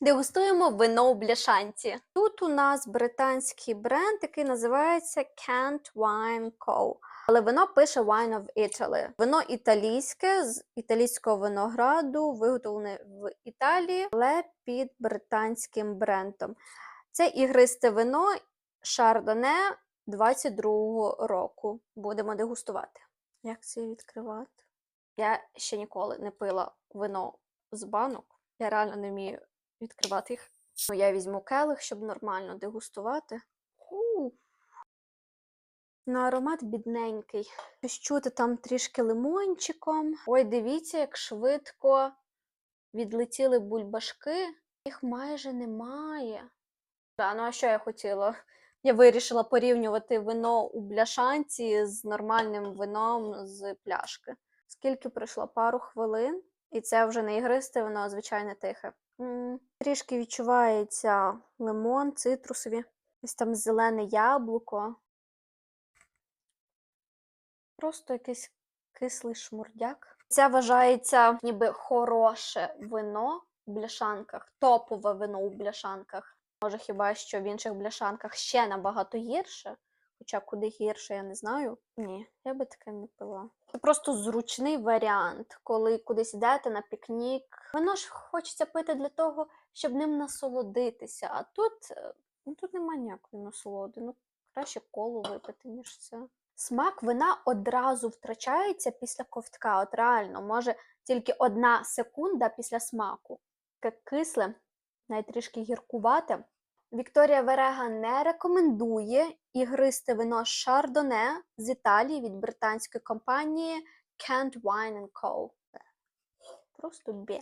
Дегустуємо вино у бляшанці. Тут у нас британський бренд, який називається Kent Wine Co. Але вино пише Wine of Italy. Вино італійське з італійського винограду, виготовлене в Італії, але під британським брендом. Це ігристе вино Шардоне 22-го року. Будемо дегустувати. Як це відкривати? Я ще ніколи не пила вино з банок. Я реально не вмію відкривати їх. Ну, я візьму келих, щоб нормально дегустувати. У. На аромат бідненький. Щось чути там трішки лимончиком. Ой, дивіться, як швидко відлетіли бульбашки. Їх майже немає. Да, ну а що я хотіла? Я вирішила порівнювати вино у бляшанці з нормальним вином з пляшки. Скільки пройшло? Пару хвилин, і це вже не ігристе вино, а звичайне тихе. Трішки відчувається лимон, цитрусові, ось там зелене яблуко. Просто якийсь кислий шмурдяк. Це вважається ніби хороше вино в бляшанках, топове вино у бляшанках. Може, хіба що в інших бляшанках ще набагато гірше. Хоча куди гірше, я не знаю. Ні, я би таке не пила. Це просто зручний варіант, коли кудись йдете на пікнік. Воно ж хочеться пити для того, щоб ним насолодитися. А тут, е, ну, тут немає ніякої насолоди. Ну, краще колу випити, ніж це. Смак вина одразу втрачається після ковтка. От реально, може тільки одна секунда після смаку. Таке кисле, навіть трішки гіркувате. Вікторія Верега не рекомендує ігристе вино Шардоне з Італії від британської компанії Kent Wine Co. Просто бє.